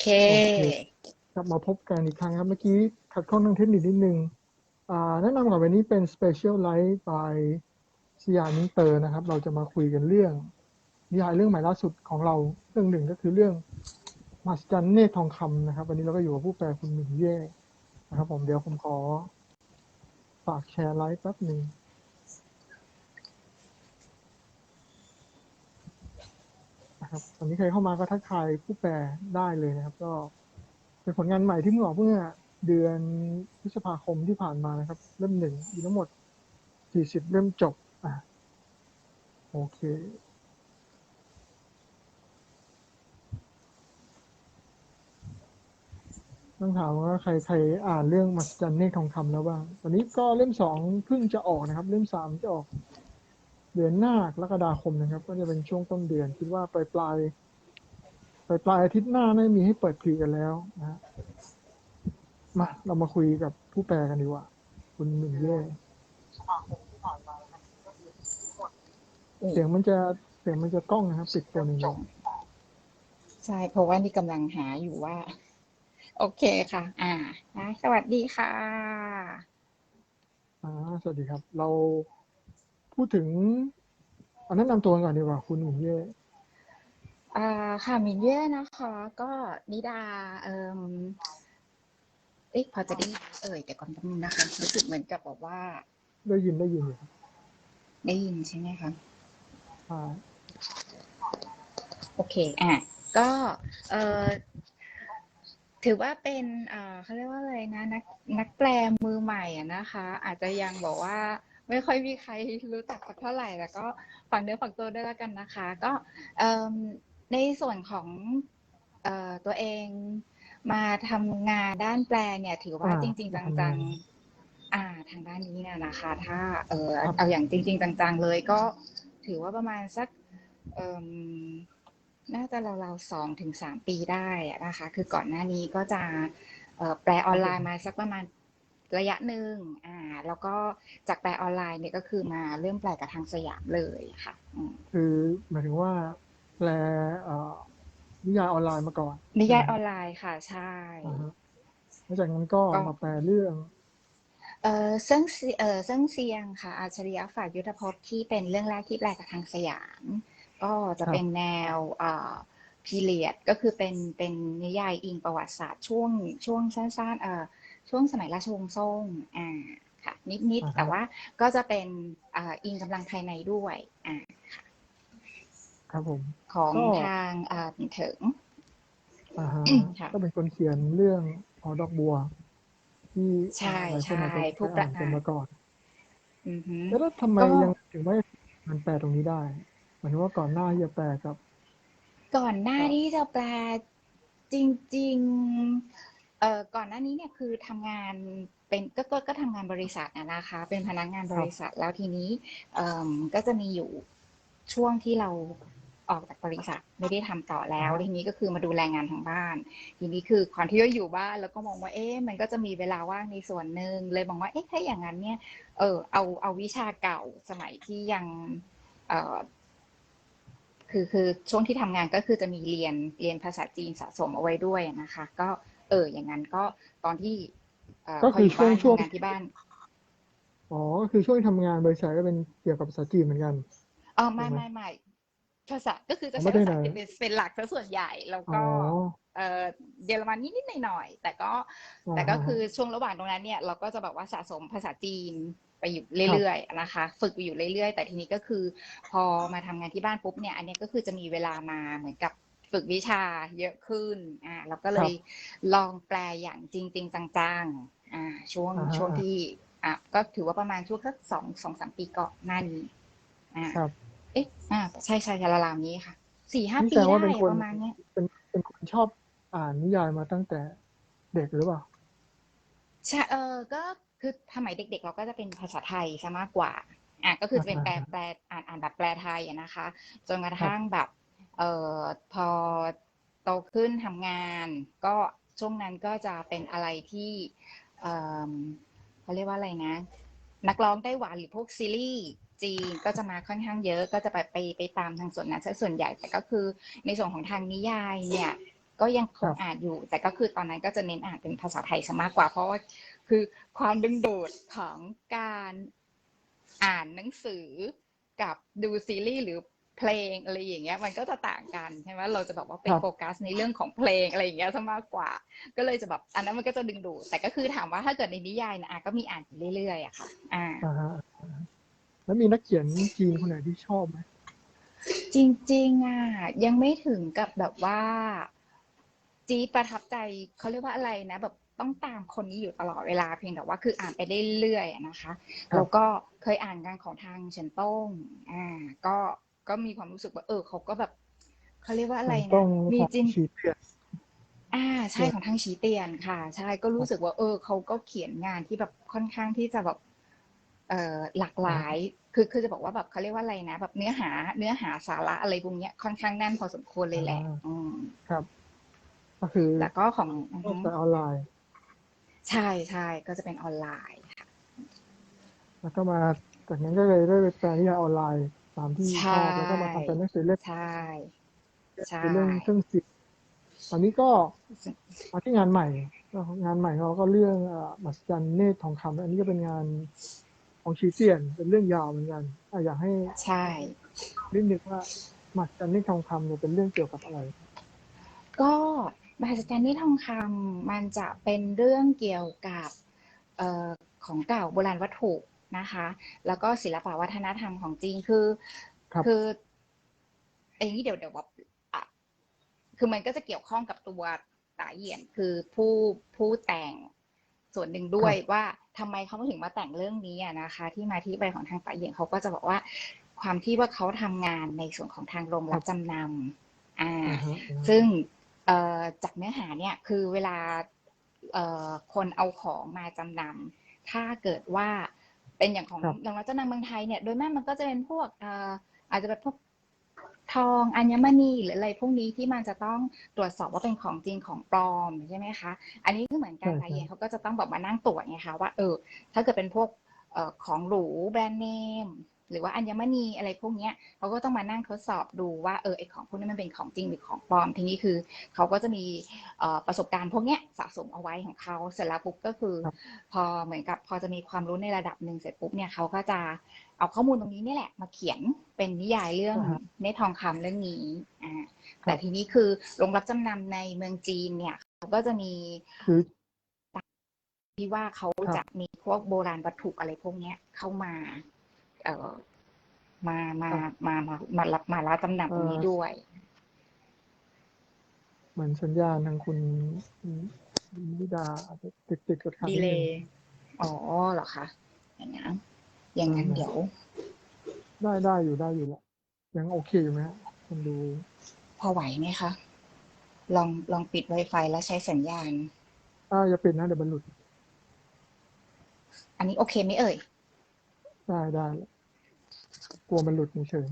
เค กลับมาพบกันอีกครั้งครับ เมื่อกี้ขัดข้องทางเทคนิคนิดนึงอ่าแนะนำก่อนวันนี้เป็น Special Light by สยามนิเตอร์นะครับ เราจะมาคุยกันเรื่องนิยายเรื่องใหม่ล่าสุดของเราเรื่องหนึ่งก็คือเรื่องมหัศจรรย์เนตทองคำนะครับ วันนี้เราก็อยู่กับผู้แปลคุณหมิงเย่นะครับ ผมเดี๋ยวผมขอฝากแชร์ไลฟ์แป๊บหนึ่ง นะครับตอนนี้ใครเข้ามาก็ทักทายผู้แปลได้เลยนะครับ ก็เป็นผลงานใหม่ที่เพิ่งออกเมื่อเดือนพฤษภาคมที่ผ่านมานะครับ เล่มหนึ่งมีทั้งหมด40เล่มจบอะโอเคต้องถามว่าใครใครอ่านเรื่องมหัศจรรย์เนตรทองคำแล้วบ้าง ตอนนี้ก็เล่มสองเพิ่งจะออกนะครับ เล่มสามจะออก เดือนหน้ากรกฎาคมนะครับ ก็จะเป็นช่วงต้นเดือน คิดว่าปลายปลายปลายปลายอาทิตย์หน้าน่าจะมีให้เปิดพรีกันแล้วนะฮะมาเรามาคุยกับผู้แปลกันดีกว่า คุณหนึ่งเย่เสียงมันจะเสียงมันจะกล้องนะครับปิดตัวหนึ่งใช่เพราะว่านี่กำลังหาอยู่ว่า โอเคค่ะ อ่านะสวัสดีค่ะอ่าสวัสดีครับ เรา พูดถึงเอาแนะนำตัวกันก่อนดีกว่าคุณหนึ่งเย่อ่าค่ะมินเย่นะคะ ก็นิดาเอ่มเอ๊ะพอจะได้เอ่ยแต่ก่อนแป๊บนึงนะคะรู้สึกเหมือนกับบอกว่า ได้ยินได้ยินอยู่ครับได้ยินใช่ไหมคะอ่าโอเคอะก็เอ่อถือว่าเป็นเอ่อเขาเรียกว่าอะไรนะนักนักแปลมือใหม่อะนะคะ อาจจะยังบอกว่า ไม่ค่อยมีใครรู้จักสักเท่าไหร่แล้วก็ฝากเนื้อฝากตัวด้วยแล้วกันนะคะ ก็เอ่อในส่วนของเอ่อตัวเองมาทำงานด้านแปลเนี่ย ถือว่าอ่าจริงๆมาทำจังางนๆอ่าทางด้านนี้เนี่ยนะคะ ถ้าเอ่อครับเอาอย่างจริง ๆ จังๆ เลยก็ถือว่าประมาณสักเอ่มน่าจะราวๆสองถึงสามปีได้อะนะคะ คือก่อนหน้านี้ก็จะเอ่อแปลออนไลน์มาสักประมาณ ระยะหนึ่งอ่า แล้วก็จากแปลออนไลน์เนี่ยก็คือมาเริ่มแปลกับทางสยามเลยค่ะอืมคือหมายถึงว่าแปลเอ่อนิยายออนไลน์มาก่อน นิยายอใช่อไหมนไลน์ค่ะ ใช่อ่าฮะแล้วจากนั้นก็ก็มาแปลเรื่องเอ่อเซิ่งเซีเอ่อเซิ่งเซียงค่ะอัจฉริยะฝ่ายยุทธภพที่เป็นเรื่องแรกที่แปลกับทางสยาม ก็จะครับเป็นแนวเอ่อพีเรียดก็คือเป็นเป็นนิยายอิงประวัติศาสตร์ช่วงช่วงสั้นๆเอ่อ ช่วงสมัยราชวงศ์ซ่งอ่าค่ะ นิดอ่าๆฮะแต่ว่าก็จะเป็นเอ่ออิงกำลังภายในด้วยอ่าครับผมของก็ทางเอ่อเถิงอ่าฮะค่ะก็เป็นคนเขียนเรื่องหอดอกบัว ที่ใช่หลายคนอาจจะใช่เคผู้ยประอ่านกันมาก่อนอือฮึแล้วทำไมก็ยังถึงไม่มันแปลตรงนี้ได้หมายถึงว่าก่อนหน้าที่จะแปลกับ ก่อนหน้าครับที่จะแปลจริง ๆ เอ่อก่อนหน้านี้เนี่ยคือทำงานเป็นก็ก็ก็ทำงานบริษัทอะนะคะ เป็นพนักงานบริษัทแล้วทีนี้เอ่มก็จะมีอยู่ช่วงที่เราออกจากบริษัทไม่ได้ทำต่อแล้วอ่าฮะทีนี้ก็คือมาดูแลงานทางบ้าน ทีนี้คือก่อนที่จะอยู่บ้านแล้วก็มองว่าเอ๊ะมันก็จะมีเวลาว่างในส่วนหนึ่งเลยมองว่าเอ๊ะถ้าอย่างนั้นเนี่ยเออเอาเอาวิชาเก่าสมัยที่ยังเอ่อ คือคือช่วงที่ทำงานก็คือจะมีเรียนเรียนภาษาจีนสะสมเอาไว้ด้วยนะคะ ก็ เออ อย่างนั้นก็ตอนที่เอ่อก็พอคืออยู่บ้านช่วงทำงานที่บ้าน อ๋อก็คือช่วงที่ทำงานบริษัทก็เป็นเกี่ยวกับภาษาจีนเหมือนกันอ๋อไม่ถูกไหมไม่ไม่ภาษาก็คือจะอ๋อไม่ใช้ได้ภาษาไหนจีนเป็นเป็นหลักซะส่วนใหญ่แล้วอ๋ก็อเออเยอรมันนิดๆหน่อยๆแต่ก็อ่าแต่ก็ฮะคือช่วงระหว่างตรงนั้นเนี่ย เราก็จะแบบว่าสะสมภาษาจีนไปอยู่ครับเรื่อยๆนะคะ ฝึกไปอยู่เรื่อยๆ แต่ทีนี้ก็คือ พอมาทำงานที่บ้านปุ๊บเนี่ย อันเนี้ยก็คือจะมีเวลามาเหมือนกับ ฝึกวิชาเยอะขึ้น อ่าเราก็เลยลองแปลอย่างจริงๆจังๆ อ่า ช่วงอ่าฮะช่วงที่ อะก็ถือว่าประมาณช่วงสักสองสองสามปีก่อนหน้านี้ อ่าครับเอ๊ะอ่าใช่ใช่ราวๆนี้ค่ะสี่ห้านี่ปีแสดงว่าได้เป็นคนประมาณเนี้ยเป็นเป็นคนชอบอ่านนิยายมาตั้งแต่เด็กหรือเปล่าใช่เออก็คือสมัยเด็ก ๆ เราก็จะเป็นภาษาไทยซะมากกว่าอะก็คือจะเป็นแปลอ่าฮะแปลอ่านอ่านแบบแปลไทยอะนะคะ จนกระทั่งแบบ เอ่อพอโตขึ้นทำงาน ก็ช่วงนั้นก็จะเป็นอะไรที่เอ่อเขาเรียกว่าอะไรนะ นักร้องไต้หวันหรือพวกซีรีส์จีนก็จะมาค่อนข้างเยอะก็จะไปไปไปตามทางส่วนนั้นซะส่วนใหญ่แต่ก็คือในส่วนของทางนิยายเนี่ยก็ยังคงอ่านอยู่ แต่ก็คือตอนนั้นก็จะเน้นอ่านเป็นภาษาไทยซะมากกว่า เพราะว่าคือความดึงดูดของการอ่านหนังสือกับดูซีรีส์หรือ เพลงอะไรอย่างเงี้ย มันก็จะต่างกันใช่ไหมเราจะแบบว่าไปครับโฟกัสในเรื่องของเพลงอะไรอย่างเงี้ยซะมากกว่า ก็เลยจะแบบอันนั้นมันก็จะดึงดูดแต่ก็คือถามว่าถ้าเกิดในนิยายนะอะก็มีอ่านอยู่เรื่อยๆอะค่ะ อ่าอ่าฮะแล้วมีนักเขียนจีนคนไหนที่ชอบไหมจริง ๆอะยังไม่ถึงกับแบบว่า จี๊ดประทับใจเขาเรียกว่าอะไรนะแบบต้องตามคนนี้อยู่ตลอดเวลาเพียงแต่ว่าคืออ่านไปได้เรื่อยๆอะนะคะ แล้วก็เคยอ่านงานของทางเฉินต้งอ่าก็ ก็มีความรู้สึกว่า เออเขาก็แบบเขาเรียกว่าอะไรต้นะองมีของจินชีเตียนอ่าใช่ของทางชีเตียนค่ะ ใช่ก็รู้สึกว่า เออเขาก็เขียนงานที่แบบค่อนข้างที่จะแบบเอ่อหลากหลาย คือคือจะบอกว่าแบบเขาเรียกว่าอะไรนะ แบบเนื้อหาเนื้อหาสาระอะไรพวกเนี้ยค่อนข้างแน่นพอสมควรเลยแหละอ่าอืมครับ ก็คือแต่ก็ของอือชฮึอบแต่ออนไลน์ ใช่ใช่ก็จะเป็นออนไลน์ค่ะแล้วก็มาจากนั้นก็เลยได้ไปแปลนิยายออนไลน์ ตามที่ชใช่อบแล้วก็มาทำเป็นหนังสือเล่มใช่ใช่เป็นเรื่องเครื่องจิตตอนนี้ก็มาที่งานใหม่ก็งานใหม่เขาก็เรื่องเอ่อมหัศจรรย์เนตรทองคำอันนี้ก็เป็นงานของชีเตียน เป็นเรื่องยาวเหมือนกันอะอยากให้ใช่นิดนึงว่ามหัศจรรย์เนตรทองคำเนี่ยเป็นเรื่องเกี่ยวกับอะไร ก็มหัศจรรย์นี่ทองคำมันจะเป็นเรื่องเกี่ยวกับเอ่อของเก่าโบราณวัตถุ นะคะ แล้วก็ศิลปวัฒนธรรมของจีนคือครับ คืออย่างนี้เดี๋ยวเดี๋ยวแบบอะคือมันก็จะเกี่ยวข้องกับตัวตาเหยียนคือผู้ผู้แต่งส่วนหนึ่งด้วยว่าทำไมเขาถึงมาแต่งเรื่องนี้อะนะคะ ที่มาที่ไปของทางตาเหยียนเขาก็จะบอกว่า ความที่ว่าเขาทำงานในส่วนของทางโรงรับจำนำอ่าอ่าฮะซึ่งเอ่อจากเนื้อหาเนี่ยคือเวลาเอ่อคนเอาของมาจำนำถ้าเกิดว่า เป็นอย่างของครับโรงรับจำนำเมืองไทยเนี่ยโดยมากมันก็จะเป็นพวกเอ่ออาจจะเป็นพวกทองอัญมณีหรืออะไรพวกนี้ที่มันจะต้องตรวจสอบว่าเป็นของจริงของปลอมใช่ไหมคะอันนี้ก็เหมือนกันใช่ไทยเองเขาก็จะต้องแบบมานั่งตรวจไงคะว่าเออถ้าเกิดเป็นพวกเอ่อของหรูแบรนด์เนม หรือว่าอัญมณีอะไรพวกเนี้ยเขาก็ต้องมานั่งทดสอบดูว่าเออไอของพวกนี้มันเป็นของจริงหรือของปลอมทีนี้คือเขาก็จะมีเอ่อประสบการณ์พวกเนี้ยสะสมเอาไว้ของเขาเสร็จแล้วปุ๊บก็คือครับพอเหมือนกับพอจะมีความรู้ในระดับหนึ่งเสร็จปุ๊บเนี่ยเขาก็จะเอาข้อมูลตรงนี้นี่แหละมาเขียนเป็นนิยายเรื่องอ่าฮะเนตรทองคำเรื่องนี้อ่าครับแต่ทีนี้คือโรงรับจำนำในเมืองจีนเนี่ยเขาก็จะมีคือที่ว่าเขาครับจะมีพวกโบราณวัตถุอะไรพวกเนี้ยเข้ามา เอ่อมามามามามารับมารับจำนำตรงนี้ด้วย เหมือนสัญญาณทางคุณคุณวิดาอาจจะติดติดๆกับขัดดีนิดเลนึงย์อ๋อเหรอคะอย่างนั้นอย่างนั้นอืมเดี๋ยว ได้ได้อยู่ได้อยู่ละยังโอเคอยู่ไหมฮะคุณดู พอไหวไหมคะลองลองปิด Wi-Fi แล้วใช้สัญญาณอ่าอย่าปิดนะเดี๋ยวมันหลุด อันนี้โอเคไหมเอ่ย ได้ได้กลัวมันหลุดเฉย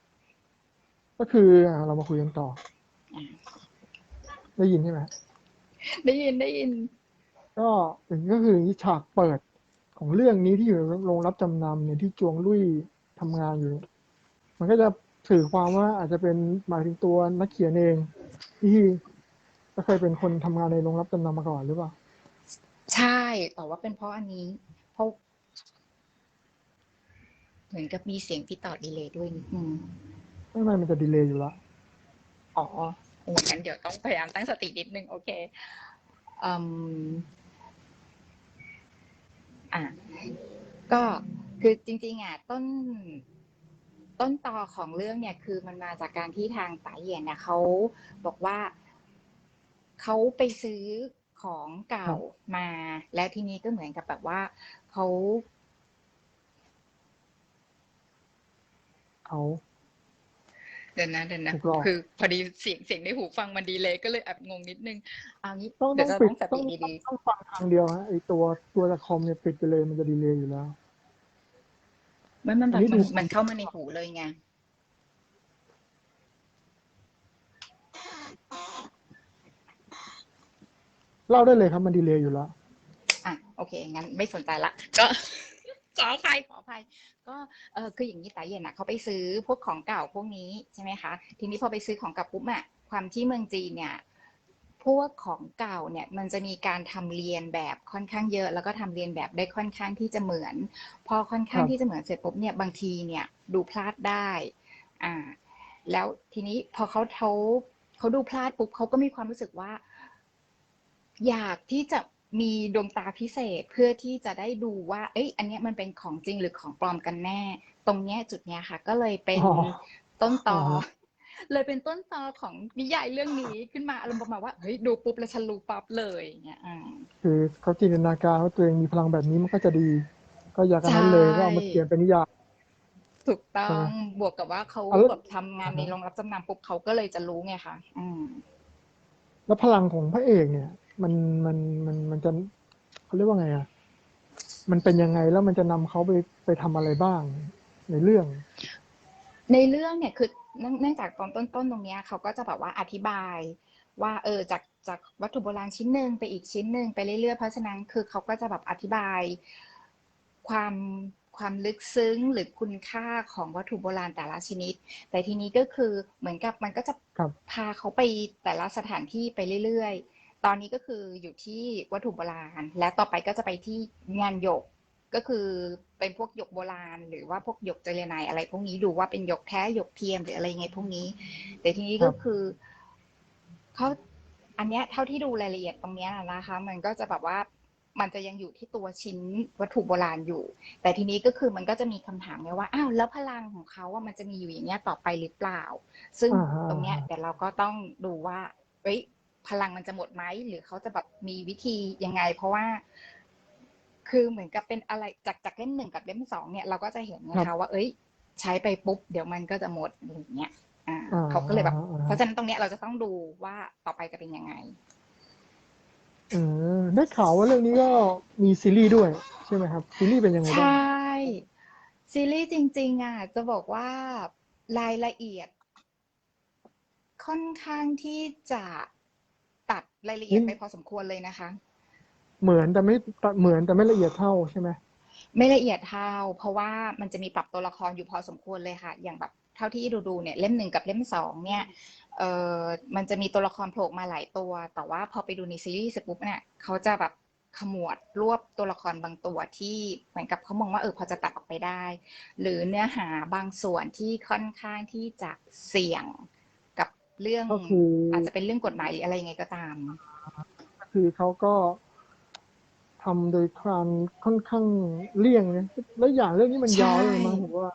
ๆก็คืออะเรามาคุยกันต่ออ่าได้ยินใช่ไหมได้ยินได้ยิน ก็อย่างนี้ก็คือฉากเปิดของเรื่องนี้ที่อยู่ในโรงรับจำนำเนี่ยที่จวงลุยทำงานอยู่ มันก็จะสื่อความว่าอาจจะเป็นหมายถึงตัวนักเขียนเอง ที่ก็เคยเป็นคนทำงานในโรงรับจำนำมาก่อนหรือเปล่า ใช่แต่ว่าเป็นเพราะอันนี้ เพราะ เหมือนกับมีเสียงที่ต่อดีเลย์ด้วยนิดนึงไม่ไม่มันจะดีเลย์อยู่แล้วอ๋อโอ้งั้นเดี๋ยวต้องพยายามตั้งสตินิดนึง โอเคอืมอะก็คือจริงๆอะต้นต้นตอของเรื่องเนี่ยคือมันมาจากการที่ทางตาเหยียนเนี่ยเขาบอกว่าเขาไปซื้อของเก่ามา แล้วทีนี้ก็เหมือนกับแบบว่าเขา เขาเดี๋ยวนะเดี๋ยวนะถูกหลอกคือพอดีเสียงเสียงในหูฟังมันดีเลยก็เลยแอบงงนิดนึงเอางี้ต้องเดี๋ต้ยอวงจะปิต้ดองสต้องติดีต้องฟังทางเดียวฮะไอตัวตัวละคอมเนี่ยปิดไปเลยมันจะดีเลย์อยู่แล้วๆไม่มันแบอับนนี้มันดูมันเข้ามาในหูเลยไงเล่าได้เลยครับมันดีเลย์อยู่แล้ว อะโอเคงั้นไม่สนใจละก็ ขออภัยขออภัยก็เออคืออย่างนี้ตาเย็นอะเขาไปซื้อพวกของเก่าพวกนี้ใช่ไหมคะ ทีนี้พอไปซื้อของเก่าปุ๊บอะคความที่เมืองจีนเนี่ยพวกของเก่าเนี่ยมันจะมีการทำเรียนแบบค่อนข้างเยอะ แล้วก็ทำเรียนแบบได้ค่อนข้างที่จะเหมือน พอค่อนข้างครับที่จะเหมือนเสร็จปุ๊บเนี่ยบางทีเนี่ยดูพลาดได้อ่าแล้วทีนี้พอเขาเขาเขาดูพลาดปุ๊บเขาก็มีความรู้สึกว่า อยากที่จะ มีดวงตาพิเศษเพื่อที่จะได้ดูว่า เอ้ย อันเนี้ยมันเป็นของจริงหรือของปลอมกันแน่ ตรงเนี้ยจุดเนี้ยค่ะ ก็เลยเป็นอ๋อต้นตออ่าฮะเลยเป็นต้นตอของนิยายเรื่องนี้ขึ้นมาอารมณ์ประมาณว่าเฮ้ยดูปุ๊บแล้วฉันรู้ปั๊บเลยอย่างเงี้ยอ่าคือเขาจินตนาการว่าตัวเองมีพลังแบบนี้มันก็จะดี ก็อยากกันนั้นเลยใช่ก็เอามาเขียนเป็นนิยายถูกต้อใช่ไหมงบวกกับว่าเขาอะแล้วแบบทำงานอ่าฮะในโรงรับจำนำปุ๊บเขาก็เลยจะรู้ไงคะอืมแล้วพลังของพระเอกเนี่ย มันมันมันมันจะเขาเรียกว่าไงอะมันเป็นยังไงแล้วมันจะนำเขาไปไปทำอะไรบ้างในเรื่อง ในเรื่องเนี่ยคือเนื่องเนื่องจากตอนต้นๆตรงเนี้ยเขาก็จะแบบว่าอธิบายว่า เออจากจากวัตถุโบราณชิ้นหนึ่งไปอีกชิ้นหนึ่งไปเรื่อยๆเพราะฉะนั้นคือเขาก็จะแบบอธิบายความความลึกซึ้งหรือคุณค่าของวัตถุโบราณแต่ละชนิด แต่ทีนี้ก็คือเหมือนกับมันก็จะครับพาเขาไปแต่ละสถานที่ไปเรื่อยๆ ตอนนี้ก็คืออยู่ที่วัตถุโบราณ และต่อไปก็จะไปที่งานหยกก็คือเป็นพวกหยกโบราณ หรือว่าพวกหยกเจริญนายอะไร พวกนี้ดูว่าเป็นหยกแท้หยกเทียมหรืออะไรยังไงพวกนี้ แต่ทีนี้ครัก็บคือเขาอันเนี้ยเท่าที่ดูรายละเอียดตรงเนี้ยนะคะ มันก็จะแบบว่ามันจะยังอยู่ที่ตัวชิ้นวัตถุโบราณอยู่ แต่ทีนี้ก็คือมันก็จะมีคำถามไงว่าอ้าวแล้วพลังของเขาว่ามันจะมีอยู่อย่างเนี้ยต่อไปหรือเปล่า ซึ่งอ่าฮะตรงเนี้ยเดี๋ยวเราก็ต้องดูว่าเอ้ย พลังมันจะหมดไหมหรือเขาจะแบบมีวิธียังไง เพราะว่า คือเหมือนกับเป็นอะไรจากจากเล่มหนึ่งกับเล่มสองเนี่ยเราก็จะเห็นนะคะว่า เอ้ย ใช้ไปปุ๊บ เดี๋ยวมันก็จะหมดอะไรอย่างเงี้ยอ่าอ่าเขาก็เลยแบบอ่าเพราะฉะนั้นตรงเนี้ยเราจะต้องดูว่าต่อไปจะเป็นยังไงเออได้ข่าวว่าเรื่องนี้ก็มีซีรีส์ด้วย ใช่ไหมครับ ซีรีส์เป็นยังไงใชบ้าง่ซีรีส์จริง ๆ อะ จะบอกว่ารายละเอียด ค่อนข้างที่จะ ตัดรายละเอียดอืมไปพอสมควรเลยนะคะ เหมือนแต่ไม่เหมือนแต่ไม่ละเอียดเท่าใช่ไหมไม่ละเอียดเท่า เพราะว่ามันจะมีปรับตัวละครอยู่พอสมควรเลยค่ะ อย่างแบบเท่าที่ดูดูๆเนี่ยเล่มหนึ่งกับเล่มสองเนี่ยเออมันจะมีตัวละครโผล่มาหลายตัว แต่ว่าพอไปดูในซีรีส์เสร็จปุ๊บเนี่ยเขาจะแบบขมวดรวบตัวละครบางตัวที่เหมือนกับเขามองว่าเออพอจะตัดออกไปได้ หรือเนื้อหาบางส่วนที่ค่อนข้างที่จะเสี่ยงกับ เรื่องก็คือออาจจะเป็นเรื่องกฎหมายหรืออะไรยังไงก็ตามก็คือเขาก็ทำโดยความค่อนข้างเลี่ยงนะแล้วอย่างเรื่องนี้มันยาวใช่เลยมั้งผมว่า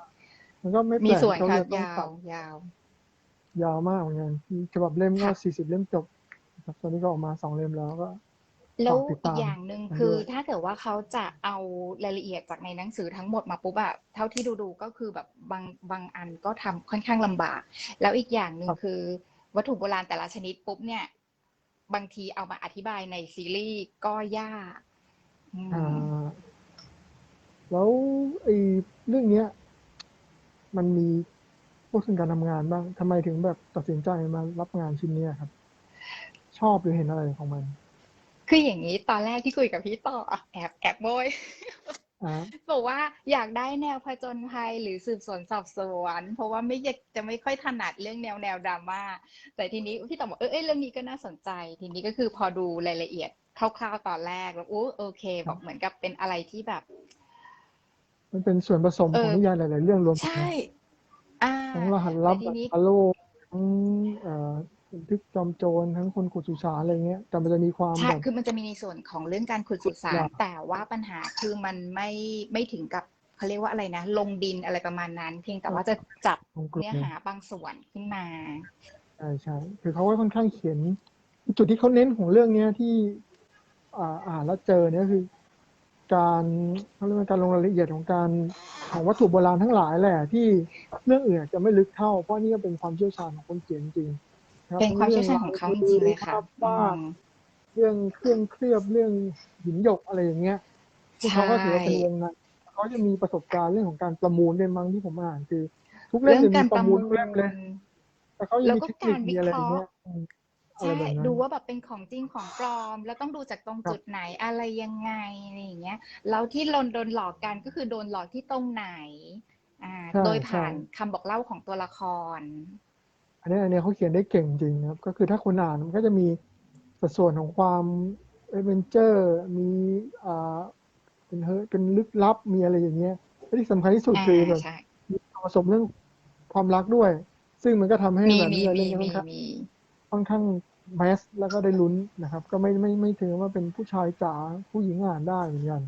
มันก็ไม่แปมีลกส่วนเขาค่ะจะต้องยาตัวดยาว ยาวมากเหมือนกันฉบับเล่มก็ค่ะสี่สิบเล่มจบนะครับตอนนี้ก็ออกมาสองเล่มแล้วก็แล้วฝากติดอีตามกอย่างหนึ่งกันคือด้วยถ้าเกิดว่าเขาจะเอารายละเอียดจากในหนังสือทั้งหมดมาปุ๊บอะเท่าที่ดูดูๆก็คือแบบบางบางอันก็ทำค่อนข้างลำบาก แล้วอีกอย่างหนึ่งคือ วัตถุโบราณแต่ละชนิดปุ๊บเนี่ย บางทีเอามาอธิบายในซีรีส์ก็ยากอืมอ่าแล้วไอ้เรื่องเนี้ย มันมีพวกซึ่งการทำงานบ้างทำไมถึงแบบตัดสินใจมารับงานชิ้นเนี้ยครับ ชอบหรือเห็นอะไรของมัน คืออย่างนี้ตอนแรกที่คุยกับพี่ต่ออะแอบแอบโบยอ่า บอกว่าอยากได้แนวผจญภัยหรือสืบสวนสอบสวน เพราะว่าไม่อยากจะไม่ค่อยถนัดเรื่องแนวแนวดราม่าแต่ทีนี้พี่ต่อบอกเออเอ้ยเรื่องนี้ก็น่าสนใจ ทีนี้ก็คือพอดูรายละเอียดคร่าวๆตอนแรกแล้วโอ้โอเค บอกเหมือนกับเป็นอะไรที่แบบ มันเป็นส่วนผสมเอขอองนิยายหลาย ๆ เรื่องรวมกันใช่อ่าทั้งรหัสลับแต่ทีนี้อโลกทั้งเอ่อ บันทึกจอมโจรทั้งคนขุดสุสานอะไรเงี้ยแต่มันจะมีความใช่แบบคือมันจะมีในส่วนของเรื่องการขุดสุสาขุดนยากแต่ว่าปัญหาคือมันไม่ไม่ถึงกับเขาเรียกว่าอะไรนะ ลงดินอะไรประมาณนั้น เพียงแต่ว่าจะจับของกลุ่มเนื้อเนี่ยหาบางส่วนขึ้นมาใช่ใช่คือเขาก็ค่อนข้างเขียน จุดที่เขาเน้นของเรื่องเนี้ยที่ อ่าอ่านแล้วเจอเนี่ยคือ การเขาเรียกว่าการลงรายละเอียดของการของวัตถุโบราณทั้งหลายแหละที่เรื่องอื่นอาจจะไม่ลึกเท่าเพราะนี่ก็เป็นความเชี่ยวชาญของคนเขียนจริงๆรับ เป็นความเชี่ยวชาญของเขาจริงๆเลยค่ะภาพวาดอืมเรื่องเครื่องเคลือบเรื่องหินหยกอะไรอย่างเงี้ยซึ่งเขาก็ถือว่าเป็นวงในเขาจะมีประสบการณ์เรื่องของการประมูลด้วยมั้งที่ผมอ่านคือ ทุกเล่เรื่มองจะการมีปประระมูมูลลทุกเล่มเลยแต่เขายังแล้วมีก็เทคนิคการวิมีอะไรเคอย่างราะเงี้ห์ยอืมอะไรใช่แบบนั้นดูว่าแบบเป็นของจริงของปลอม แล้วต้องดูจากตรงครับจุดไหนอะไรยังไงอะไรอย่างเงี้ยแล้วที่โดนโดนหลอกกันก็คือโดนหลอกที่ตรงไหน อ่าใช่โดยผ่านใช่คำบอกเล่าของตัวละคร อันนี้อันนี้เขาเขียนได้เก่งจริงนะครับ ก็คือถ้าคนอ่านมันก็จะมีสัดส่วนของความเอเวนเจอร์มีอ่าเป็นเฮเป็นลึกลับมีอะไรอย่างเงี้ยและที่สำคัญที่สุดอ่าคือแบบใช่มีผสมเรื่องความรักด้วย ซึ่งมันก็ทำให้มีแบบมีนี้เรื่องมีนี้ค่อนข้างมีมีค่อนข้างแมสแล้วก็ได้ลุ้นนะครับ ก็ไม่ไม่ไม่ถึงว่าเป็นผู้ชายจ๋าผู้หญิงอ่านได้เหมือนกัน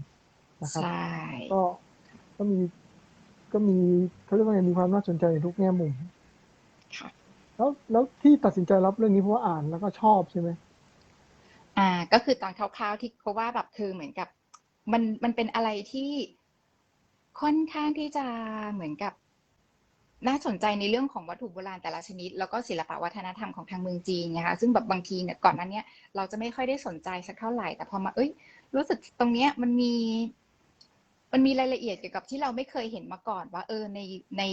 นะครับใช่ก็ก็มีก็มีเขาเรียกว่าไงมีความน่าสนใจในทุกแง่มุมค่ะ แล้วแล้วที่ตัดสินใจรับเรื่องนี้เพราะว่าอ่านแล้วก็ชอบใช่ไหมอ่า ก็คือตอนคร่าวๆที่เขาว่าแบบคือเหมือนกับ มันมันเป็นอะไรที่ค่อนข้างที่จะเหมือนกับน่าสนใจในเรื่องของวัตถุโบราณแต่ละชนิด แล้วก็ศิลปวัฒนธรรมของทางเมืองจีนนะคะซึ่งแบบบางทีเนี่ยก่อนนั้นเนี้ยเราจะไม่ค่อยได้สนใจสักเท่าไหร่ แต่พอมาเอ้ย รู้สึกตรงเนี้ยมันมี มันมีรายละเอียดเกี่ยวกับที่เราไม่เคยเห็นมาก่อน ว่า เออในใน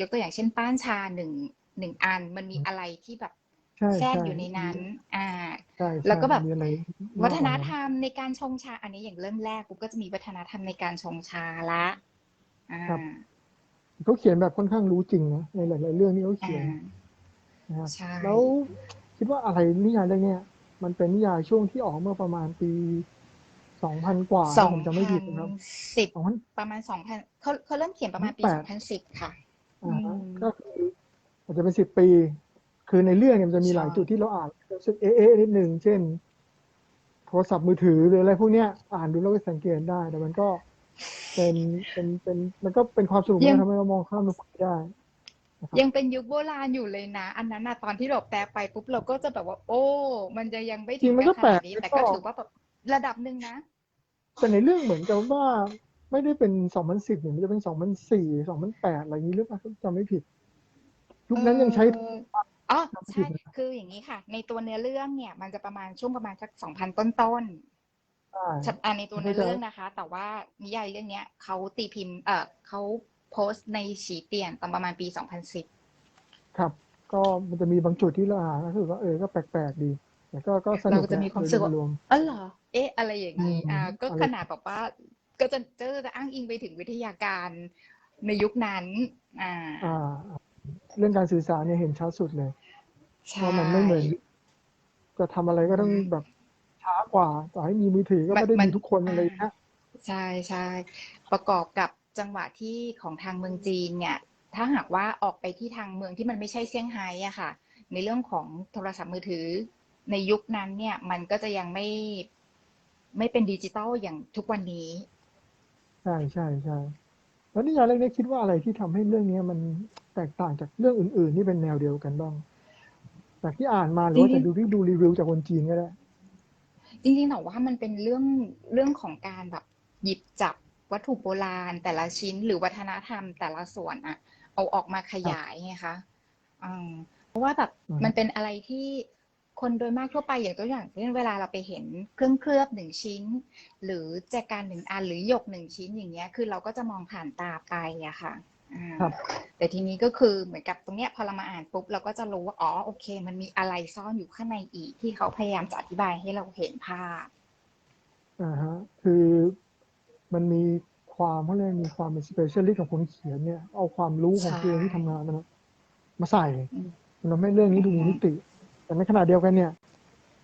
ยกตัวอย่างเช่น ป้านชาหนึ่ง หนึ่งอัน มันมีอะไรที่แบบใช่แทรกใช่อยู่ในนั้น อ่าใช่ใช่แล้วก็แบบมีอะไรวัฒนธรมากรมในการชงชา อันนี้อย่างเริ่มแรกปุ๊บก็จะมีวัฒนธรรมในการชงชาละอ่ากว่านั้นเขาเขียนแบบค่อนข้างรู้จริงนะในหลาย ๆ เรื่องที่เขาอ่าเขียนนะครับใช่แล้วคิดว่าอะไรนิยายเรื่องเนี้ยมันเป็นนิยายช่วงที่ออกเมื่อประมาณปีสองพันกว่าสถ้าองผมจำไม่พัผินดนะครับสิบสองพันประมาณสองพันเขาเขาเริ่มเขียนประมาณปีแปดสองพันสิบค่ะอ่าฮะอืมก็คือ อาจจะเป็นสิบปี คือในเรื่องเนี่ยมันจะมีใช่หลายจุดที่เราอ่านรู้สึกเอ๊ะๆนิดนึงเช่น โทรศัพท์มือถือหรืออะไรพวกเนี้ยอ่านดูแล้วก็สังเกตได้ แต่มันก็เป็นเป็นเป็นมันก็เป็นความสนุกที่ทำให้เรามองข้ามมันไปได้ยังเป็นยุคโบราณอยู่เลยนะ อันนั้นนะตอนที่เราแปลไปปุ๊บเราก็จะแบบว่า โอ้ มันจะยังไม่จริถึงงมันก็ขนาดนี้แปลกแต่ก็แล้วก็ถือว่าแบบระดับหนึ่งนะแต่ในเรื่องเหมือนกับว่าไม่ได้เป็นสองพันสิบเนี่ยมันจะเป็นสองพันสี่สองพันแปดอะไรอย่างนี้หรือเปล่าจำไม่ผิด ยุคนั้นยังใช้เอ่ออ๋อจำผิใช่ดนะคืออย่างนี้ค่ะ ในตัวเนื้อเรื่องเนี่ย มันจะประมาณช่วงประมาณสักสองพันต้นๆใช่ชัดอ่าในตัวเนื้อเรื่องนะคะ แต่ว่านิยายเรื่องเนี้ยเขาตีพิมพ์ เออเขาโพสต์ในฉีเตียนตอนประมาณปี2010ครับ ก็มันจะมีบางจุดที่เราอ่านก็คือว่าเออก็แปลกๆดีแต่ก็ก็สนุเรากก็จะมีความรู้สึกว่าโดยรวมอ๋อเหรอ เอ๊ะ อะไรอย่างนี้อืมอ่า ก็อะไรขนาดแบบว่าก็จะจะจะอ้างอิงไปถึงวิทยาการในยุคนั้น อ่าอ่า เรื่องการสื่อสารเนี่ยเห็นชัดสุดเลยใช่ว่ามันไม่เหมือนจะทำอะไรก็ต้องแบบช้ากว่าต่อให้มีมือถือก็ไม่ได้มีทุกคนอะไรอย่างเงี้ยใช่ใช่ประกอบกับจังหวะที่ของทางเมืองจีนเนี่ย ถ้าหากว่าออกไปที่ทางเมืองที่มันไม่ใช่เซี่ยงไฮ้อะค่ะ ในเรื่องของโทรศัพท์มือถือ ในยุคนั้นเนี่ย มันก็จะยังไม่ไม่เป็นดิจิตอลอย่างทุกวันนี้ใช่ใช่ใช่แล้วนิยายเรื่องนี้คิดว่าอะไรที่ทำให้เรื่องนี้มัน แตกต่างจากเรื่องอื่น ๆ ที่เป็นแนวเดียวกันบ้างจากที่อ่านมาหรือว่าจริจะงๆดูที่ดูรีวิวจากคนจีนก็ได้ จริงๆแต่ว่ามันเป็นเรื่องเรื่องของการแบบหยิบจับวัตถุโบราณ แต่ละชิ้นหรือวัฒนธรรมแต่ละส่วนอะเอาออกมาขยายไงคะอืมเพราะว่าแบบอืมมันเป็นอะไรที่คนโดยมากทั่วไปอย่างตัวอย่างเช่นเวลาเราไปเห็นเครื่องเคลือบหนึ่งชิ้น หรือแจกันหนึ่งอันหรือหยกหนึ่งชิ้นอย่างเงี้ย คือเราก็จะมองผ่านตาไปอะค่ะอ่าครับ แต่ทีนี้ก็คือเหมือนกับตรงเนี้ยพอเรามาอ่านปุ๊บเราก็จะรู้ว่าอ๋อโอเค มันมีอะไรซ่อนอยู่ข้างในอีก ที่เขาพยายามจะอธิบายให้เราเห็นภาพอ่าฮะคือมันมีความเขาเรียกมีความเป็นสเปเชียลิสต์ของคนเขียนเนี่ย เอาความรู้ของใช่ตัวเองที่ทำงานมันนะมาใส่อืมมันทำให้เรื่องนี้ดูมีอือฮึมิติ แต่ในขณะเดียวกันเนี่ย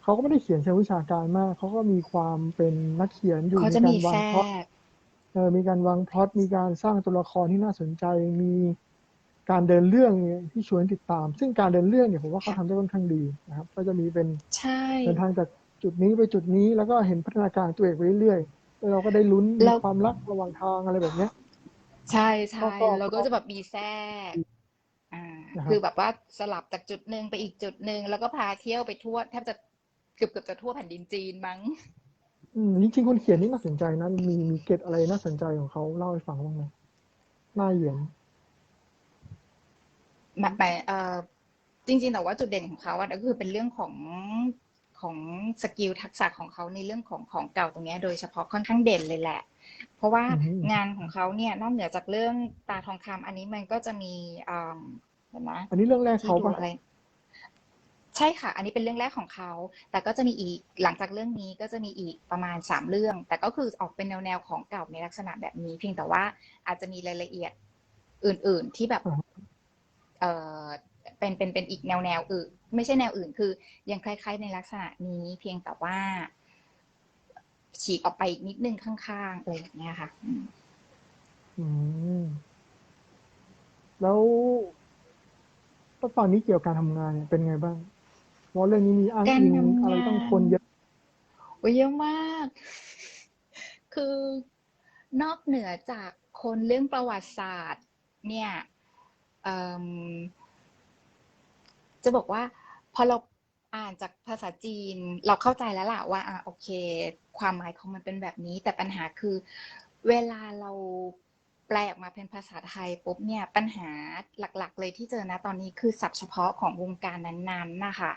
เขาก็ไม่ได้เขียนเชิงวิชาการมากเขาก็มีความเป็นนักเขียนอยู่เขามีจะกามีรวาแทงพล็อตรกเออ มีการวางพล็อตมีการสร้างตัวละครที่น่าสนใจ มีการเดินเรื่องเนี่ยที่ชวนติดตาม ซึ่งการเดินเรื่องเนี่ยผมว่าเขาทำได้ค่อนข้างดีนะครับ ก็จะมีเป็นใช่เดินทางจากจุดนี้ไปจุดนี้ แล้วก็เห็นพัฒนาการตัวเองไปเรื่อยๆแล้วเราก็ได้ลุ้นมีแล้วความรักระหว่างทางอะไรแบบเนี้ย ใช่ใช่ก็ก็แล้วก็จะแบบมีแทรกอ่านะครับคือแบบว่าสลับจากจุดหนึ่งไปอีกจุดหนึ่งแล้วก็พาเที่ยวไปทั่วแทบจะเกือบเกือบจะทั่วแผ่นดินจีนมั้งอืม จริงๆคนเขียนนี่น่าสนใจนะมีมีเกร็ดอะไรน่าสนใจของเขาเล่าให้ฟังบ้างไหมน่าเหยียนหมายหมายเอ่อจริง ๆ แต่ว่าจุดเด่นของเขาอะก็คือเป็นเรื่องของของสกิลทักษะของเขาในเรื่องของของเก่าตรงเนี้ยโดยเฉพาะค่อนข้างเด่นเลยแหละ เพราะว่าอือฮึงานของเขาเนี่ยนอกเหนือจากเรื่องตาทองคำอันนี้มันก็จะมีอ่าเห็นไหมอันนี้เรื่องแรกที่เขาดูปะอะไร ใช่ค่ะ อันนี้เป็นเรื่องแรกของเขา แต่ก็จะมีอีกหลังจากเรื่องนี้ก็จะมีอีกประมาณสามเรื่อง แต่ก็คือออกเป็นแนวแนวๆของเก่าในลักษณะแบบนี้ เพียงแต่ว่าอาจจะมีรายละเอียดอื่น ๆ ที่แบบอ่าฮะเอ่อไปเป็นเป็นเป็นอีกแนวแนวอื่น ไม่ใช่แนวอื่น คือยังคล้าย ๆ ในลักษณะนี้ เพียงแต่ว่า ฉีกออกไปอีกนิดนึงข้างๆอะไรอย่างเงี้ยค่ะ อืมอืมแล้วตอนนี้เกี่ยวกับการทำงานเนี่ยเป็นไงบ้าง เพราะเรื่องนี้มีอ้างการอิงทำอะไรงาต้องนคนเยอะโอ้ยเยอะมาก คือนอกเหนือจากคนเรื่องประวัติศาสตร์ เนี่ยเอิ่มจะบอกว่าพอเราอ่านจากภาษาจีน เราเข้าใจแล้วล่ะว่าอะโอเค ความหมายของมันเป็นแบบนี้ แต่ปัญหาคือ เวลาเรา แปลออกมาเป็นภาษาไทยปุ๊บเนี่ยปัญหาหลักๆ เลยที่เจอนะตอนนี้คือศัพท์เฉพาะของวงการนั้นๆนะคะ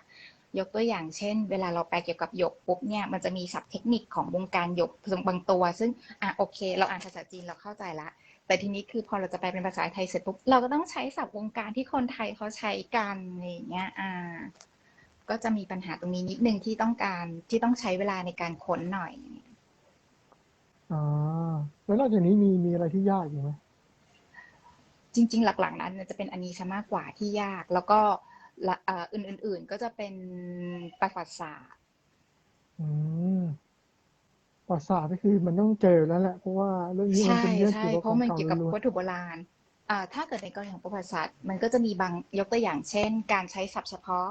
ยกตัวอย่างเช่น เวลาเราแปลเกี่ยวกับหยกปุ๊บเนี่ยมันจะมีศัพท์เทคนิคของวงการหยกบางตัว ซึ่งอะโอเค เราอ่านภาษาจีนเราเข้าใจละ แต่ทีนี้คือพอเราจะแปลเป็นภาษาไทยเสร็จปุ๊บเราก็ต้องใช้ศัพท์วงการที่คนไทยเขาใช้กันอะไรอย่างเงี้ยอ่าก็จะมีปัญหาตรงนี้นิดนึงที่ต้องการที่ต้องใช้เวลาในการค้นหน่อย อ่าแล้วนอกจากนี้มีมีอะไรที่ยากอยู่ไหมจริง ๆ หลัก ๆ นั้นจะเป็นอันนี้ซะมากกว่าที่ยาก แล้วก็ละเอ่ออื่น ๆ ก็จะเป็นประวัติศาสตร์อืมประวัติศาสตร์ก็คือมันต้องเจอแล้วแหละ เพราะว่าเรื่องนี้มันใช่เป็นเรื่องใช่เกี่ยวกับเพขอราะงมันเก่าเกี่ยวกับล้วนวัตถุโบราณอ่าถ้าเกิดในกรณีของประวัติศาสตร์ มันก็จะมีบางยกตัวอย่างเช่น การใช้ศัพท์เฉพาะ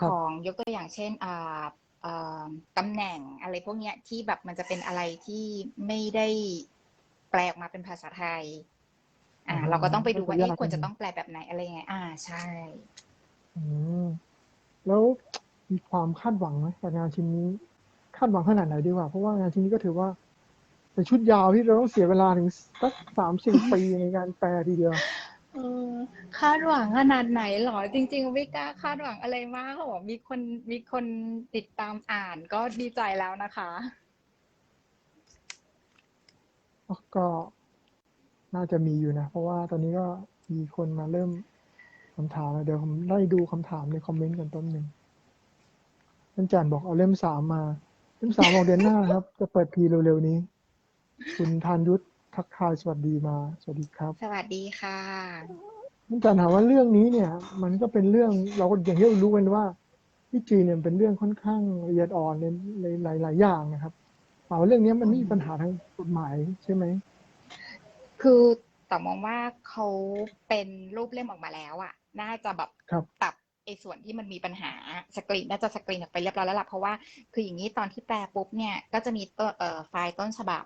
ครัขบองยกตัวอย่างเช่นอ่าอ่า ตำแหน่งอะไรพวกเนี้ยที่แบบมันจะเป็นอะไรที่ไม่ได้แปลออกมาเป็นภาษาไทย อ่า เราก็ต้องไปดูว่าเอ๊ะควรจะต้องแปลแบบไหนอะไรยังไง อ่าใช่อืมแล้วมีความคาดหวังไหมกับงานชิ้นนี้ คาดหวังขนาดไหนดีกว่า เพราะว่างานชิ้นนี้ก็ถือว่าเป็นชุดยาวที่เราต้องเสียเวลาถึงสักสามสี่ปีในการแปลทีเดียว เออคาดหวังขนาดไหนหรอ จริงๆไม่กล้าคาดหวังอะไรมากเขาบอกมีคนมีคนติดตามอ่านก็ดีใจแล้วนะคะก็น่าจะมีอยู่นะ เพราะว่าตอนนี้ก็มีคนมาเริ่มคำถามเดี๋ยวผมไล่ดูคำถามในคอมเมนต์กันต้นหนึ่งท่านจันบอกเอาเล่มสามมา เล่มสามออกเดือนหน้าครับ จะเปิดพีเร็วๆนี้ คุณทานยุทธ ทักทายสวัสดีมา สวัสดีครับสวัสดีค่ะท่านจันถามว่าเรื่องนี้เนี่ย มันก็เป็นเรื่องเราก็อย่างที่เรารู้กันว่าที่จีนเนี่ยเป็นเรื่องค่อนข้างละเอียดอ่อนในในหลายๆอย่างนะครับถามว่าเรื่องนี้มันไม่มีปัญหาทางกฎหมายใช่ไหมคือแต่มองว่าเขาเป็นรูปเล่มออกมาแล้วอะน่าจะแบบครับตัดไอ้ส่วนที่มันมีปัญหาสกรีนน่าจะสกรีนออกไปเรียบร้อยแล้วล่ะเพราะว่าคืออย่างนี้ตอนที่แปลปุ๊บเนี่ยก็จะมีตัวเอ่อไฟล์ต้นฉบับ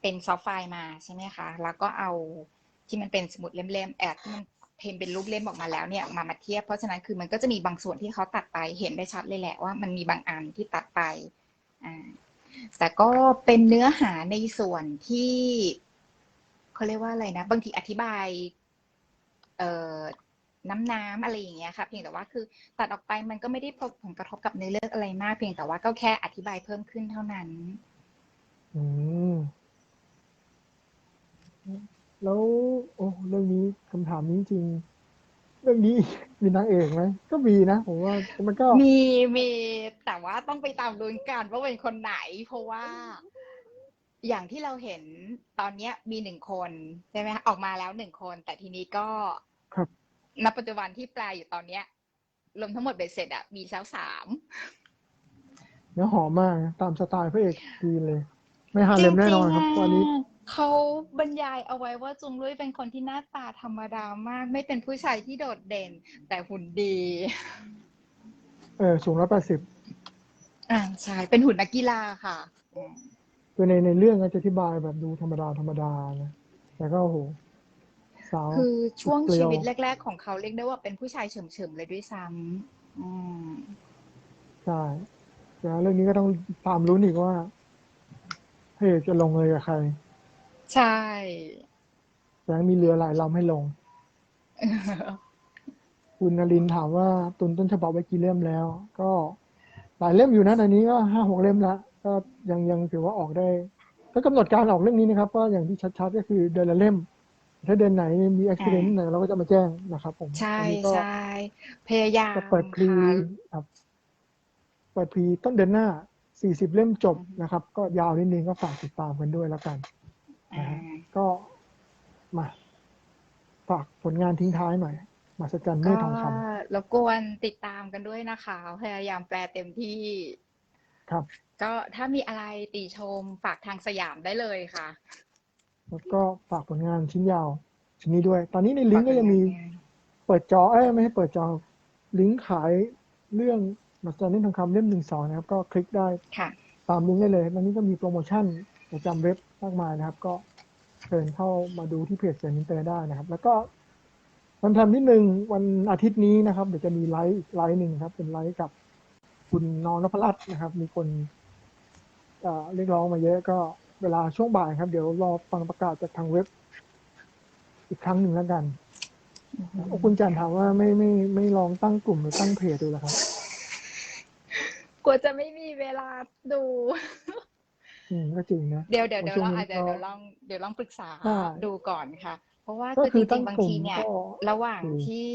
เป็นซอฟต์ไฟล์มาใช่ไหมคะ แล้วก็เอาที่มันเป็นสมุดเล่มๆแอดที่มันเพนเป็นรูปเล่มออกมาแล้วเนี่ยมามาเทียบ เพราะฉะนั้นคือมันก็จะมีบางส่วนที่เขาตัดไปเห็นได้ชัดเลยแหละว่ามันมีบางอันที่ตัดไปอ่าแต่ก็เป็นเนื้อหาในส่วนที่เขาเรียกว่าอะไรนะ บางทีอธิบายเอ่อน้ำน้ำอะไรอย่างเงี้ยค่ะเพียงแต่ว่าคือตัดออกไปมันก็ไม่ได้ผลกระทบกับเนื้อเรื่องอะไรมาก เพียงแต่ว่าก็แค่อธิบายเพิ่มขึ้นเท่านั้น อืม แล้วโอ้เรื่องนี้คำถามนี้จริง เรื่องนี้มีนางเอกไหมก็มีนะผมว่ามันก็มีมีแต่ว่าต้องไปตามลุ้นกันว่าเป็นคนไหน เพราะว่า อย่างที่เราเห็นตอนเนี้ยมีหนึ่งคนใช่ไหมคะออกมาแล้วหนึ่งคน แต่ทีนี้ก็ครับณปัจจุบันที่แปลอยู่ตอนเนี้ยรวมทั้งหมดเบ็ดเสร็จอะมีแล้วสามเนื้อหอมมากนะตามสไตล์พระเอกจีนเลย ไม่ฮาเลมแน่นอนครับจงๆตอนนี้ะ เขาบรรยายเอาไว้ว่าจุงลุยเป็นคนที่หน้าตาธรรมดามาก ไม่เป็นผู้ชายที่โดดเด่น แต่หุ่นดี เออสูงร้อยแปดสิบอ่าใช่เป็นหุ่นนักกีฬาค่ะอืมคือในในเรื่องก็จะอธิบายแบบดูธรรมดาธรรมดานะแต่ก็โอ้โหสาวคือช่วงเปรี้ชียววิตแรก ๆ ของเขาเรียกได้ว่าเป็นผู้ชายเฉิมๆเลยด้วยซ้ำอืมใช่แล้วเรื่องนี้ก็ต้องตามลุ้นอีกว่าพระเอกจะลงเลยกับใคร ใช่แต่ยังมีเรือหลายลำให้ลง คุณนรินทร์ถามว่าตุนต้นฉบับไว้กี่เล่มแล้ว ก็หลายเล่มอยู่นะตอนนี้ก็ห้าหกเล่มละก็ยังยังถือว่าออกได้ก็กำหนดการออกเรื่องนี้นะครับ ก็อย่างที่ชัดๆก็คือเดือนละเล่ม ถ้าเดือนไหนมีอุบิเหตุไหนเราก็จะมาแจ้งนะครับ ผมใช่อันนี้ก็ใช่พยายามจะเปิดพรีค่ะครับเปิดพรีต้นเดือนหน้าสี่สิบเล่มจบนะครับ ก็ยาวนิดนึงก็ฝากติดตามกันด้วยแล้วกันอ่า ก็มาฝากผลงานทิ้งท้ายหน่อยมหัศจรรย์เมก็ฆทองครบกวนติดตามกันด้วยนะคะ พยายามแปลเต็มที่ำครับ ก็ถ้ามีอะไรติชมฝากทางสยามได้เลยค่ะ แล้วก็ฝากผลงานชิ้นยาวชิ้นนี้ด้วย ตอนนี้ในลิงก์ก็ยังมีฝากผลงานเปิดจอ เอ้ยไม่ให้เปิดจอ ลิงก์ขายเรื่องมหัศจรรย์เมฆทองคำเล่มหนึ่งสองนะครับ ก็คลิกได้ค่ะตามลิงก์ได้เลยตอนนี้ก็มีโปรโมชั่นประจำเว็บ มากมายนะครับ ก็เชิญเข้ามาดูที่เพจเสียงอินเตอร์ได้นะครับ แล้วก็วันทำนิดนึงวันอาทิตย์นี้นะครับ เดี๋ยวจะมีไลฟ์อีกไลฟ์หนึ่งครับ เป็นไลฟ์กับคุณน้องนพรัตน์นะครับ มีคนเรียกร้องมาเยอะก็เวลาช่วงบ่ายครับ เดี๋ยวรอฟังประกาศจากทางเว็บ อีกครั้งหนึ่งแล้วกันโอ้คุณจันถามว่าไม่ไม่ไม่ลองตั้งกลุ่มหรือตั้งเพจดูเหรอครับ กลัวจะไม่มีเวลาดู ก็จริงนะเดี๋ยวเดี๋ยวเดี๋ยวช่วงเรานี้อาจจะก็เดี๋ยวลองเดี๋ยวลองปรึกษาได้ดูก่อนค่ะ เพราะว่าก็คือคืจอริงๆบางตั้งกลุ่มทีเนี่ยก็ระหว่างคือที่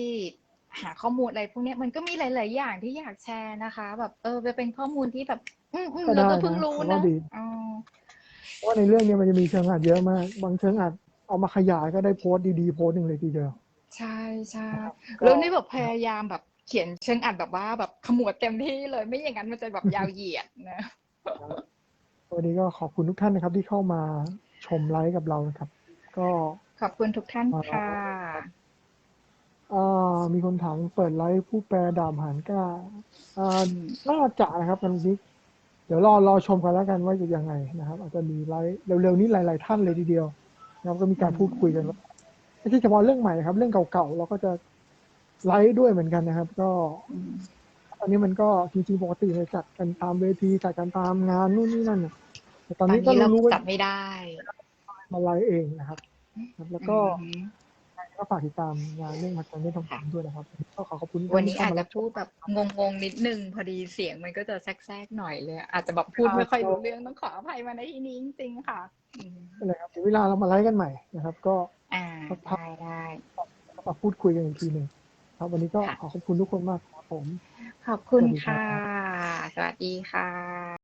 หาข้อมูลอะไรพวกเนี้ยมันก็มีหลาย ๆ อย่างที่อยากแชร์นะคะ แบบเออไปเป็นข้อมูลที่แบบ อืมอืมก็เราได้ก็เพิ่งนะรู้ผมนะว่าดีอ๋อเพราะว่าในเรื่องเนี้มันจะมีเชิงอัดเยอะมาก บางเชิงอัดเอามาขยายก็ได้โพสต์ดี ๆ โพสต์หนึ่งเลยทีเดียว ใช่ใช่ก็แล้วนี่แบบพยายามแบบเขียนเชิงอัดแบบว่าแบบขมวดเต็มที่เลย ไม่อย่างนั้นมันจะแบบยาวเหยียดนะ วันนี้ก็ขอบคุณทุกท่านนะครับที่เข้ามาชมไลฟ์กับเรานะครับ ก็ขอบคุณทุกท่านค่ะอ่ามีคนถามเปิดไลฟ์ผู้แปลดามหานกล้าอ่าน่าจะนะครับวันนี้เดี๋ยวรอรอชมกันแล้วกันว่าจะยังไงนะครับ อาจจะมีไลฟ์เร็วๆนี้หลาย ๆ ท่านเลยทีเดียวนะครับก็มีการพูดคุยกันว่าไม่ใช่เฉพาะเรื่องใหม่ครับ เรื่องเก่าๆเราก็จะไลฟ์ด้วยเหมือนกันนะครับ ก็อืมอันนี้มันก็จริงๆปกติเลยจัดกันตามเวทีจัดกันตามงานนู่นนี่นั่นน่ะ แต่ตตออนนนี้ก็นี้เรารู้ว่าจัดไม่ได้มาไลฟ์เองนะครับครับ แล้วก็อืมก็ฝากติดตามงานเรื่องมาจันไม่ทองคำด้วยนะครับก็ขอขอบคุณวันนี้ที่อาจเข้มจะรับชพูมดแบบงงๆนิดนึงพอดีเสียงมันก็จะแทรกๆหน่อยเลย อาจจะแบบพูดไม่ค่อยรู้เรื่องต้องขออภัยมาในที่นี้จริงๆค่ะอืมนั่นแหละครับเดี๋ยวเวลาเรามาไลฟ์กันใหม่นะครับ ก็อ่าได้ได้มาพูดคุยกันอีกทีหนึ่งครับ วันนี้ก็ค่ะขอขอบคุณทุกคนมากครับผม ขอบคุณสวัสดีครัค่ะบสวัสดีค่ะ